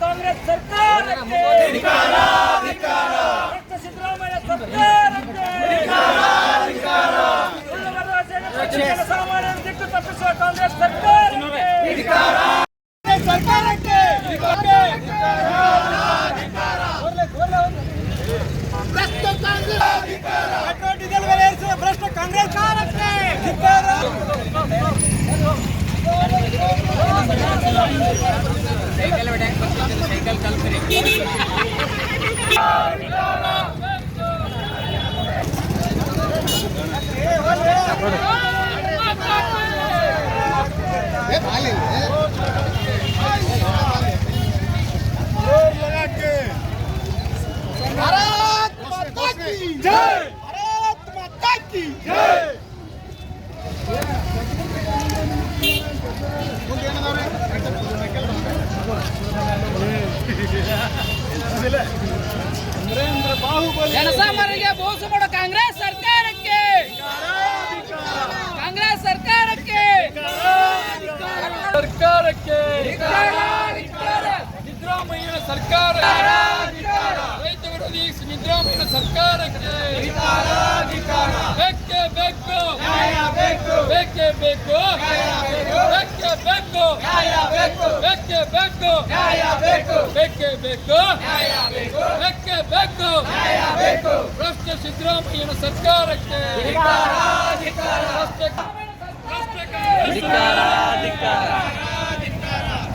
ಕಾಂಗ್ರೆಸ್ ಸರ್ಕಾರಕ್ಕೆ. ಕಾಂಗ್ರೆಸ್ ಸರ್ಕಾರಕ್ಕೆ. ಕಾರಕ್ಕೆ ಮುಂದೆ ಏನಾದ್ರೆ ಜನಸಾಮಾನ್ಯರಿಗೆ ಮೋಸ ಮಾಡೋ ಕಾಂಗ್ರೆಸ್ ಸರ್ಕಾರಕ್ಕೆ. ಕಾಂಗ್ರೆಸ್ ಸರ್ಕಾರಕ್ಕೆ. ಸರ್ಕಾರಕ್ಕೆ. ಸಿದ್ದರಾಮಯ್ಯ ಸರ್ಕಾರ. ರೈತ ವಿರೋಧಿ ಸಿದ್ದರಾಮಯ್ಯ ಸರ್ಕಾರಕ್ಕೆ. ಬೇಕೇ ಬೇಕು ಬೇಕೇ ಬೇಕು. ಬೇಕೇ ಬೇಕು. ಬೇಕೇ ಬೇಕು. ಬೇಕೇ. ಬೇಕು ಬೇಕೇ. ಬೇಕು. ಭ್ರಷ್ಟ ಸಿದ್ದರಾಮಯ್ಯನ ಸರ್ಕಾರಕ್ಕೆ.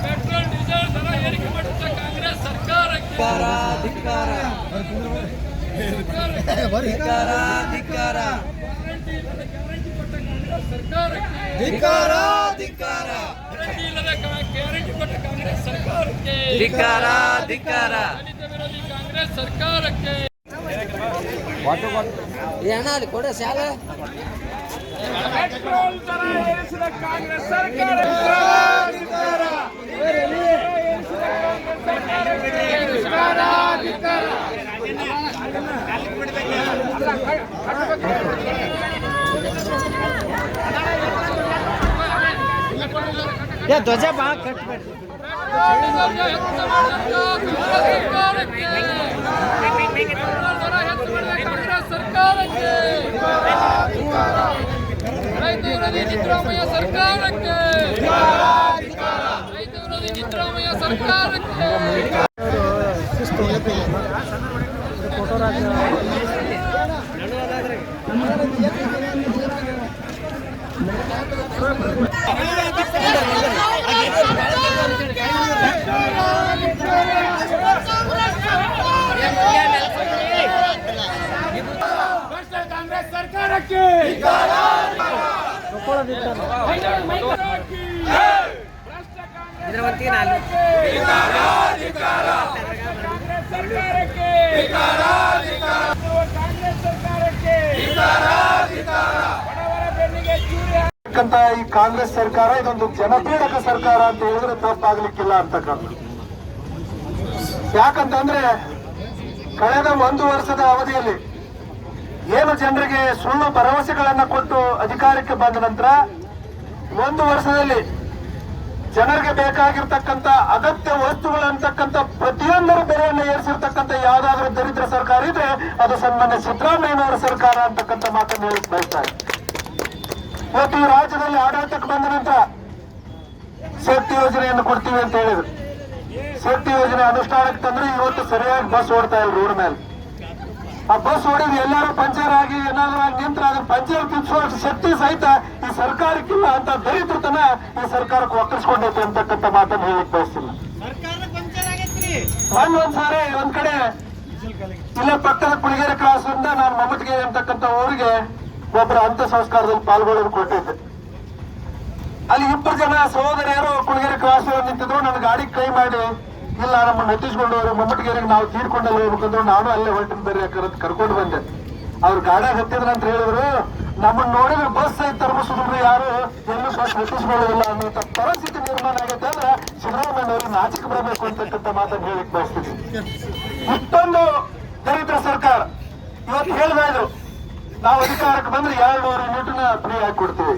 ಪೆಟ್ರೋಲ್ ಡೀಸೆಲ್ ದರ ಏರಿಕೆ ಮಾಡುತ್ತ ಕಾಂಗ್ರೆಸ್ ಸರ್ಕಾರಕ್ಕೆ. ಗ್ಯಾರಂಟಿ ಗ್ಯಾರಂಟಿ ಕೊಟ್ಟ ಕಾಂಗ್ರೆಸ್ ಸರ್ಕಾರಕ್ಕೆ. ಗ್ಯಾರಂಟಿ ಇಲ್ಲದ ಗ್ಯಾರಂಟಿ ಕೊಟ್ಟ ಕಾಂಗ್ರೆಸ್ ಸರ್ಕಾರಕ್ಕೆ ದಲಿತ ವಿರೋಧಿ ಕಾಂಗ್ರೆಸ್ ಸರ್ಕಾರಕ್ಕೆ. ಏನ ಅಲ್ಲಿ ಕೊಡ ಸಾಲ ಪೆಟ್ರೋಲ್ ದರ ಏರಿಸಿದ ಕಾಂಗ್ರೆಸ್ ಸರ್ಕಾರ. ಧ್ವಜ ಬಾ ಕಟ್ಬೇಡಿ ಕಾಂಗ್ರೆಸ್ ಸರ್ಕಾರಕ್ಕೆ ರೈತ ವಿರೋಧಿ ಸಿದ್ದರಾಮಯ್ಯ ಸರ್ಕಾರಕ್ಕೆ ರೈತ ವಿರೋಧಿ ಸಿದ್ದರಾಮಯ್ಯ ಸರ್ಕಾರಕ್ಕೆ ಕಾಂಗ್ರೆಸ್ ಸರ್ಕಾರಕ್ಕೆ ಕಾಂಗ್ರೆಸ್ ಸರ್ಕಾರಕ್ಕೆ ಕಾಂಗ್ರೆಸ್ ಸರ್ಕಾರಕ್ಕೆ ಬಡವರ ಬೆನ್ನಿಗೆ ಚೂರಿ ಅಂತಕ್ಕಂತ ಈ ಕಾಂಗ್ರೆಸ್ ಸರ್ಕಾರ ಇದೊಂದು ಜನಪೀಡಕ ಸರ್ಕಾರ ಅಂತ ಹೇಳಿದ್ರೆ ತಪ್ಪಾಗ್ಲಿಕ್ಕಿಲ್ಲ ಅಂತಕ್ಕಂಥ ಯಾಕಂತಂದ್ರೆ ಕಳೆದ ಒಂದು ವರ್ಷದ ಅವಧಿಯಲ್ಲಿ ಏನು ಜನರಿಗೆ ಸುಳ್ಳು ಭರವಸೆಗಳನ್ನು ಕೊಟ್ಟು ಅಧಿಕಾರಕ್ಕೆ ಬಂದ ನಂತರ ಒಂದು ವರ್ಷದಲ್ಲಿ ಜನರಿಗೆ ಬೇಕಾಗಿರ್ತಕ್ಕಂಥ ಅಗತ್ಯ ವಸ್ತುಗಳಂತಕ್ಕಂಥ ಪ್ರತಿಯೊಂದರ ಬೆಲೆಯನ್ನು ಏರಿಸಿರ್ತಕ್ಕಂಥ ಯಾವ್ದಾದ್ರೂ ದರಿದ್ರ ಸರ್ಕಾರ ಇದ್ರೆ ಅದು ಸನ್ಮಾನ್ಯ ಸಿದ್ದರಾಮಯ್ಯನವರ ಸರ್ಕಾರ ಅಂತಕ್ಕಂಥ ಮಾತನ್ನು ಹೇಳಿ ಬಯಸ್ತಾರೆ ಇವತ್ತು ಈ ರಾಜ್ಯದಲ್ಲಿ ಆಡಳಿತಕ್ಕೆ ಬಂದ ನಂತರ ಶಕ್ತಿ ಯೋಜನೆಯನ್ನು ಕೊಡ್ತೀವಿ ಅಂತ ಹೇಳಿದ್ರು. ಶಕ್ತಿ ಯೋಜನೆ ಅನುಷ್ಠಾನಕ್ಕೆ ತಂದ್ರೆ ಇವತ್ತು ಸರಿಯಾಗಿ ಬಸ್ ಓಡ್ತಾ ಇಲ್ಲ ರೋಡ್ ಮೇಲೆ. ಆ ಬಸ್ ಹೊಡೆದು ಎಲ್ಲಾರು ಪಂಚರ್ ಆಗಿ ಏನಾದ್ರು ಆಗಿ ನಿಂತ್ರ ಅದ್ರ ಪಂಚರ್ ತಿನ್ಸುವಷ್ಟು ಶಕ್ತಿ ಸಹಿತ ಈ ಸರ್ಕಾರಕ್ಕಿಲ್ಲ ಅಂತ ದರಿದ್ರತನ ಈ ಸರ್ಕಾರಕ್ಕೆ ಒಕ್ಕರ್ಸ್ಕೊಂಡೈತೆ ಅಂತಕ್ಕಂಥ ಮಾತನ್ನು ಹೇಳಿಕ್ ಬಯಸ್ತಿಲ್ಲ. ಮೊನ್ನೆ ಒಂದ್ಸಾರಿ ಒಂದ್ ಕಡೆ ಇಲ್ಲ ಪಕ್ಕದ ಕುಳಿಗೆರೆ ಕ್ರಾಸ್ ಇಂದ ನಾನು ಮಮ್ಮಟಿಗೆ ಅಂತಕ್ಕಂಥ ಊರಿಗೆ ಒಬ್ಬರ ಅಂತ್ಯ ಸಂಸ್ಕಾರದಲ್ಲಿ ಪಾಲ್ಗೊಳ್ಳೋದು ಕೊಟ್ಟಿದ್ದೆ. ಅಲ್ಲಿ ಇಬ್ಬರು ಜನ ಸಹೋದರಿಯರು ಕುಳಿಗೆರೆ ಕ್ರಾಸ್ ನಿಂತಿದ್ರು ನನ್ನ ಗಾಡಿ ಕೈ ಮಾಡಿ ಇಲ್ಲ, ನಮ್ಮನ್ನ ಹತ್ತಿಸ್ಕೊಂಡು ಹೋದ್ರೆ ಮಮ್ಮಟಗೇರಿಗೆ ನಾವು ತೀರ್ಕೊಂಡಲ್ಲಿ ಹೋಗ್ಬೇಕಂದ್ರೆ ನಾನು ಅಲ್ಲೇ ಹೊರಟಿನ ಬೇರೆ ಕರೆದು ಕರ್ಕೊಂಡು ಬಂದೆ. ಅವ್ರು ಗಾಡ ಹತ್ತಿದ್ರ ಅಂತ ಹೇಳಿದ್ರು, ನಮ್ಮನ್ನ ನೋಡಿದ್ರೆ ಬಸ್ ಸಹಿತ ತರ್ಬಿಸಿದ್ರು ಯಾರು? ಎಲ್ಲೂ ಬಸ್ ಹತ್ತಿಸ್ಕೊಳ್ಳೋದಿಲ್ಲ ಅನ್ನೋಂಥ ಪರಿಸ್ಥಿತಿ ನಿರ್ಮಾಣ ಆಗುತ್ತೆ ಅಂದ್ರೆ ಸಿದ್ದರಾಮಯ್ಯನವರು ನಾಚಿಕೆ ಬರಬೇಕು ಅಂತಕ್ಕಂಥ ಮಾತನ್ನು ಹೇಳಿಕ್ ಬಯಸ್ತೀನಿ. ಇಷ್ಟೊಂದು ದರಿದ್ರ ಸರ್ಕಾರ. ಇವತ್ತು ಹೇಳ್ತಾ ಇದ್ರು, ನಾವು ಅಧಿಕಾರಕ್ಕೆ ಬಂದ್ರೆ ಎರಡು ನೂರು ಯೂನಿಟ್ನ ಫ್ರೀ ಹಾಕಿ ಕೊಡ್ತೀವಿ.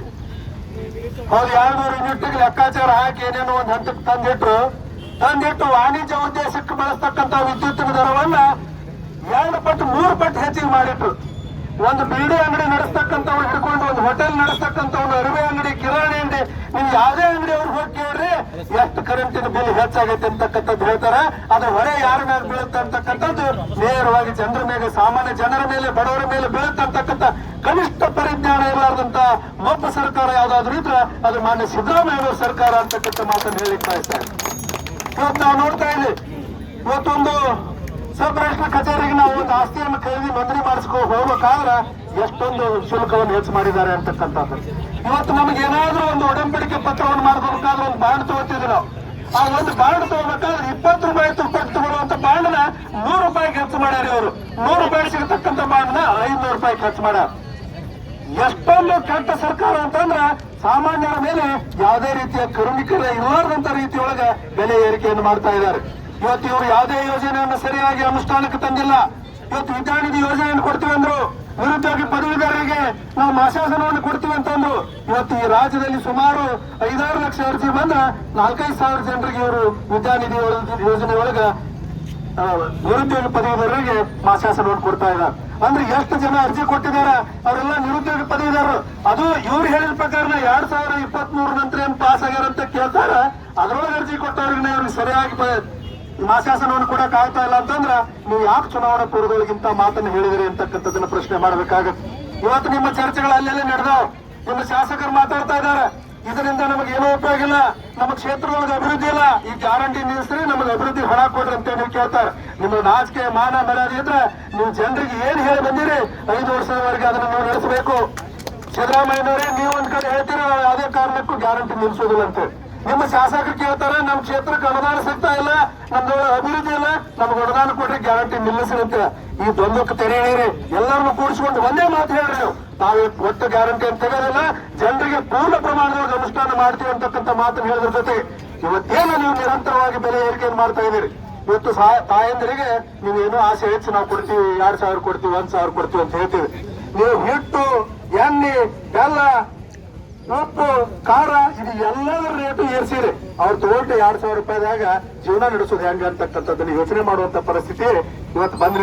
ಅವ್ರು ಎರಡು ನೂರು ಯೂನಿಟ್ಗೆ ಲೆಕ್ಕಾಚಾರ ಹಾಕಿ ಏನೇನೋ ಒಂದು ಹಂತಕ್ಕೆ ತಂದಿಟ್ರು ತಂದಿಟ್ಟು ವಾಣಿಜ್ಯ ಉದ್ದೇಶಕ್ಕೆ ಬಳಸ್ತಕ್ಕಂಥ ವಿದ್ಯುತ್ತಿನ ದರವನ್ನ ಎರಡು ಪಟ್ಟು, ಮೂರು ಪಟ್ಟು ಹೆಚ್ಚಿಗೆ ಮಾಡಿಟ್ರು ಒಂದು ಬೀಡಿ ಅಂಗಡಿ ನಡೆಸ್ತಕ್ಕಂಥವ್ರು ಹಿಡ್ಕೊಂಡು, ಒಂದು ಹೋಟೆಲ್ ನಡೆಸ್ತಕ್ಕಂಥವ್ರು ಅರಿವೆ ಅಂಗಡಿ, ಕಿರಾಣಿ ಅಂಗಡಿ, ನೀವು ಯಾವುದೇ ಅಂಗಡಿ ಅವ್ರಿಗೆ ಹೋಗಿ ಕೇಳ್ರಿ ಎಷ್ಟು ಕರೆಂಟಿನ ಬಿಲ್ ಹೆಚ್ಚಾಗೈತೆ ಅಂತಕ್ಕಂಥದ್ದು ಹೇಳ್ತಾರೆ. ಅದು ಹೊರೆ ಯಾರ ಮೇಲೆ ಬೀಳುತ್ತೆ ಅಂತಕ್ಕಂಥದ್ದು ನೇರವಾಗಿ ಜನರ ಮೇಲೆ, ಸಾಮಾನ್ಯ ಜನರ ಮೇಲೆ, ಬಡವರ ಮೇಲೆ ಬೀಳುತ್ತೆ ಅಂತಕ್ಕಂಥ ಕನಿಷ್ಠ ಪರಿಜ್ಞಾನ ಇರಲಾರದಂತ ಮಬ್ಬ ಸರ್ಕಾರ ಯಾವ್ದಾದ್ರು ಇದ್ರೆ ಅದು ಮಾನ್ಯ ಸಿದ್ದರಾಮಯ್ಯ ಸರ್ಕಾರ ಅಂತಕ್ಕಂಥ ಮಾತನ್ನು ಹೇಳಿ ಬಯಸ್ತಾರೆ ಇವತ್ತು ನಾವು ನೋಡ್ತಾ ಇದ್ದೀವಿ ಇವತ್ತೊಂದು ಸಬ್ ಕಚೇರಿಗೆ ನಾವು ಒಂದು ಆಸ್ತಿಯನ್ನು ಖರೀದಿ ನೋಂದಣಿ ಮಾಡಿಸ್ಕೊ ಹೋಗ್ಬೇಕಾದ್ರೆ ಎಷ್ಟೊಂದು ಶುಲ್ಕವನ್ನು ಹೆಚ್ಚು ಮಾಡಿದ್ದಾರೆ ಅಂತಕ್ಕಂಥದ್ದು. ಇವತ್ತು ನಮ್ಗೆ ಏನಾದ್ರೂ ಒಂದು ಒಡಂಬಡಿಕೆ ಪತ್ರವನ್ನು ಮಾಡ್ಕೋಬೇಕಾದ್ರೆ ಒಂದು ಬಾಂಡ್ ತಗೋತಿದ್ವಿ ನಾವು. ಆ ಒಂದು ಬಾಂಡ್ ತಗೋಬೇಕಾದ್ರೆ ಇಪ್ಪತ್ತು ರೂಪಾಯಿ ಕೊಟ್ಟು ತಗೊಳ್ಳುವಂತ ಬಾಂಡ್ನ ನೂರು ರೂಪಾಯಿ ಖರ್ಚು ಮಾಡ್ಯಾರ ಇವರು. ನೂರು ರೂಪಾಯಿ ಸಿಗತಕ್ಕಂಥ ಬಾಂಡ್ನ ಐನೂರು ರೂಪಾಯಿ ಖರ್ಚು ಮಾಡ್ಯಾರ. ಎಷ್ಟೊಂದು ಕೆಟ್ಟ ಸರ್ಕಾರ ಅಂತಂದ್ರ ಸಾಮಾನ್ಯರ ಮೇಲೆ ಯಾವುದೇ ರೀತಿಯ ಕರುಣಿಕರ ಇರಲಾರದಂತ ರೀತಿಯೊಳಗ ಬೆಲೆ ಏರಿಕೆಯನ್ನು ಮಾಡ್ತಾ ಇದ್ದಾರೆ. ಇವತ್ತು ಇವರು ಯಾವುದೇ ಯೋಜನೆಯನ್ನು ಸರಿಯಾಗಿ ಅನುಷ್ಠಾನಕ್ಕೆ ತಂದಿಲ್ಲ. ಇವತ್ತು ವಿದ್ಯಾನಿಧಿ ಯೋಜನೆಯನ್ನು ಕೊಡ್ತೀವಿ ಅಂದ್ರು ನಿರುದ್ಯೋಗಿ ಪದವೀಧರರಿಗೆ ನಾವು ಮಾಸಾಸನವನ್ನು ಕೊಡ್ತೀವಿ ಅಂತಂದ್ರು ಇವತ್ತು ಈ ರಾಜ್ಯದಲ್ಲಿ ಸುಮಾರು ಐದಾರು ಲಕ್ಷ ಅರ್ಜಿ ಬಂದ ನಾಲ್ಕೈದು ಸಾವಿರ ಜನರಿಗೆ ಇವರು ವಿದ್ಯಾನಿಧಿ ಯೋಜನೆ ಒಳಗ ನಿರುದ್ಯೋಗ ಪದವೀಧರರಿಗೆ ಮಾಶಾಸನವನ್ನು ಕೊಡ್ತಾ ಇದ್ದಾರೆ. ಅಂದ್ರೆ ಎಷ್ಟು ಜನ ಅರ್ಜಿ ಕೊಟ್ಟಿದ್ದಾರೆ? ಅವರೆಲ್ಲ ನಿರುದ್ಯೋಗ ಪದವಿದಾರರು ಅದು ಇವ್ರು ಹೇಳಿದ ಪ್ರಕಾರ ಎರಡ್ ಸಾವಿರ ಇಪ್ಪತ್ತ್ ಮೂರ ನಂತರ ಏನ್ ಪಾಸ್ ಆಗ್ಯಾರ ಅಂತ ಕೇಳ್ತಾರ. ಅದ್ರೊಳಗೆ ಅರ್ಜಿ ಕೊಟ್ಟವ್ರಿಗೆ ಇವ್ರಿಗೆ ಸರಿಯಾಗಿ ಮಾಸಾಸ ಮಾಶಾಸನವನ್ನು ಕೊಡಕ್ ಆಗ್ತಾ ಇಲ್ಲ ಅಂತಂದ್ರ ನೀವು ಯಾಕೆ ಚುನಾವಣಾ ಪೂರ್ವದೊಳಗಿಂತ ಮಾತನ್ನು ಹೇಳಿದಿರಿ ಅಂತಕ್ಕಂಥದ್ದನ್ನ ಪ್ರಶ್ನೆ ಮಾಡ್ಬೇಕಾಗತ್ತೆ. ಇವತ್ತು ನಿಮ್ಮ ಚರ್ಚೆಗಳು ಅಲ್ಲೆಲ್ಲೇ ನಡೆದವು. ನಿಮ್ಮ ಶಾಸಕರು ಮಾತಾಡ್ತಾ ಇದ್ದಾರೆ. ಇದರಿಂದ ನಮಗೆ ಏನೂ ಉಪಯೋಗ ಇಲ್ಲ. ನಮ್ಮ ಕ್ಷೇತ್ರದೊಳಗೆ ಅಭಿವೃದ್ಧಿ ಇಲ್ಲ. ಈ ಗ್ಯಾರಂಟಿ ನಿಲ್ಲಿಸ್ರಿ ನಮಗೆ ಅಭಿವೃದ್ಧಿ ಹಣ ಕೊಡ್ರಿ ಅಂತ ಹೇಳಿ ಕೇಳ್ತಾರೆ. ನಿಮ್ಮ ನಾಚಿಕೆ, ಮಾನ, ಮರ್ಯಾದೆ ಇದ್ರೆ ನೀವು ಜನರಿಗೆ ಏನ್ ಹೇಳಿ ಬಂದಿರಿ, ಐದು ವರ್ಷದವರೆಗೆ ಅದನ್ನು ನೀವು ನಡೆಸಬೇಕು. ಸಿದ್ದರಾಮಯ್ಯನವರೇ, ನೀವು ಒಂದ್ ಕಡೆ ಹೇಳ್ತೀರಿ ಯಾವುದೇ ಕಾರಣಕ್ಕೂ ಗ್ಯಾರಂಟಿ ನಿಲ್ಲಿಸೋದಿಲ್ಲ ಅಂತ ನಿಮ್ಮ ಶಾಸಕರು ಕೇಳ್ತಾರೆ, ನಮ್ಮ ಕ್ಷೇತ್ರಕ್ಕೆ ಅನುದಾನ ಸಿಗ್ತಾ ಇಲ್ಲ ನಮ್ದು ಅಭಿವೃದ್ಧಿ ಇಲ್ಲ, ನಮ್ಗೆ ಅನುದಾನ ಕೊಡ್ರಿ ಗ್ಯಾರಂಟಿ ನಿಲ್ಲಿಸಿರುತ್ತೆ. ಈ ದ್ವಂದ್ವಕ್ಕೆ ತೆರೆ ಎಳೀರಿ ಎಲ್ಲರನ್ನು ಕೂಡಿಸ್ಕೊಂಡು ಒಂದೇ ಮಾತು ಹೇಳ್ರಿ ನೀವು. ತಾವೇ ಒಟ್ಟು ಗ್ಯಾರಂಟಿ ಅಂತ ತೆಗೋದಿಲ್ಲ, ಜನರಿಗೆ ಪೂರ್ಣ ಪ್ರಮಾಣದೊಳಗೆ ಅನುಷ್ಠಾನ ಮಾಡ್ತೀವಿ ಅಂತಕ್ಕಂಥ ಮಾತನ್ನು ಹೇಳಿದ್ರ ಜೊತೆ ಇವತ್ತೇನು ನೀವು ನಿರಂತರವಾಗಿ ಬೆಲೆ ಏರಿಕೆಯನ್ನು ಮಾಡ್ತಾ ಇದ್ದೀರಿ? ಇವತ್ತು ತಾಯಂದಿರಿಗೆ ನೀವು ಏನೋ ಆಸೆ ಹೆಚ್ಚು ನಾವು ಕೊಡ್ತೀವಿ, ಎರಡ್ ಸಾವಿರ ಕೊಡ್ತೀವಿ, ಒಂದ್ ಸಾವಿರ ಕೊಡ್ತೀವಿ ಅಂತ ಹೇಳ್ತೀವಿ. ನೀವು ಹಿಟ್ಟು, ಎಣ್ಣೆ, ಬೆಲ್ಲ ಉಪ್ಪು ಖಾರ ಇದು ಎಲ್ಲದರ ರೇಟು ಏರ್ಸಿರಿ. ಅವ್ರು ತಗೊಂಡು ಎರಡ್ ಸಾವಿರ ರೂಪಾಯಿದಾಗ ಜೀವನ ನಡೆಸೋದು ಹೆಂಗ ಅಂತಕ್ಕಂಥದ್ದನ್ನ ಯೋಚನೆ ಮಾಡುವಂತ ಪರಿಸ್ಥಿತಿ ಇವತ್ತು ಬಂದ್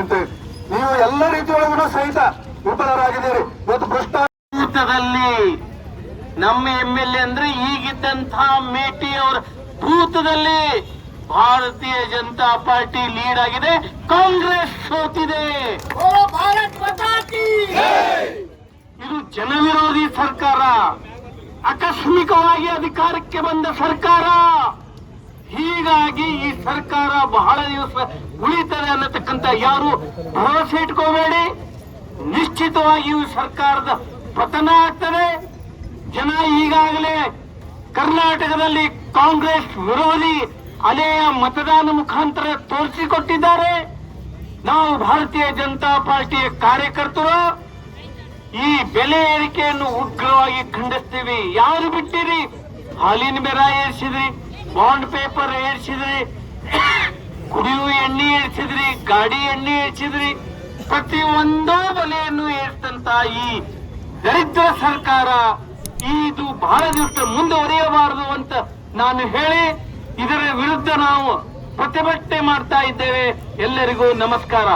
ನೀವು ಎಲ್ಲ ರೀತಿಯೊಳಗೂ ಸಹಿತ ವಿಫಲರಾಗಿದ್ದೀರಿ ಇವತ್ತು ಭ್ರಷ್ಟ ಭೂತದಲ್ಲಿ ನಮ್ಮ ಎಂ ಎಲ್ ಎ ಅಂದ್ರೆ ಈಗಿದ್ದಂತ ಮೇಟಿ ಅವರ ಭೂತದಲ್ಲಿ ಭಾರತೀಯ ಜನತಾ ಪಾರ್ಟಿ ಲೀಡ್ ಆಗಿದೆ. ಕಾಂಗ್ರೆಸ್ ಸೋತಿದೆ. ಇದು ಜನವಿರೋಧಿ ಸರ್ಕಾರ. ಆಕಸ್ಮಿಕವಾಗಿ ಅಧಿಕಾರಕ್ಕೆ ಬಂದ ಸರ್ಕಾರ. ಹೀಗಾಗಿ ಈ ಸರ್ಕಾರ ಬಹಳ ದಿವಸ ಉಳಿತದೆ ಅನ್ನತಕ್ಕಂತ ಯಾರು ಭರವಸೆ ಇಟ್ಕೋಬೇಡಿ. ನಿಶ್ಚಿತವಾಗಿ ಈ ಸರ್ಕಾರದ ಪತನ ಆಗ್ತದೆ. ಜನ ಈಗಾಗಲೇ ಕರ್ನಾಟಕದಲ್ಲಿ ಕಾಂಗ್ರೆಸ್ ವಿರೋಧಿ ಅಲೆಯ ಮತದಾನ ಮುಖಾಂತರ ತೋರಿಸಿಕೊಟ್ಟಿದ್ದಾರೆ. ನಾವು ಭಾರತೀಯ ಜನತಾ ಪಾರ್ಟಿಯ ಕಾರ್ಯಕರ್ತರು. ಈ ಬೆಲೆ ಏರಿಕೆಯನ್ನು ಉಗ್ರವಾಗಿ ಖಂಡಿಸ್ತೀವಿ. ಯಾರು ಬಿಟ್ಟಿರಿ? ಹಾಲಿನ ಬೆರ ಏರಿಸಿದ್ರಿ, ಬಾಂಡ್ ಪೇಪರ್ ಏರಿಸಿದ್ರಿ, ಕುಡಿಯುವ ಎಣ್ಣೆ ಏರಿಸಿದ್ರಿ, ಗಾಡಿ ಎಣ್ಣೆ ಏರಿಸಿದ್ರಿ. ಪ್ರತಿ ಒಂದೋ ಬೆಲೆಯನ್ನು ಏರಿಸಿದಂತ ಈ ದರಿದ್ರ ಸರ್ಕಾರ ಇದು ಬಹಳ ದಿವಸ ಮುಂದುವರಿಯಬಾರದು ಅಂತ ನಾನು ಹೇಳಿ, ಇದರ ವಿರುದ್ಧ ನಾವು ಪ್ರತಿಭಟನೆ ಮಾಡ್ತಾ ಇದ್ದೇವೆ. ಎಲ್ಲರಿಗೂ ನಮಸ್ಕಾರ.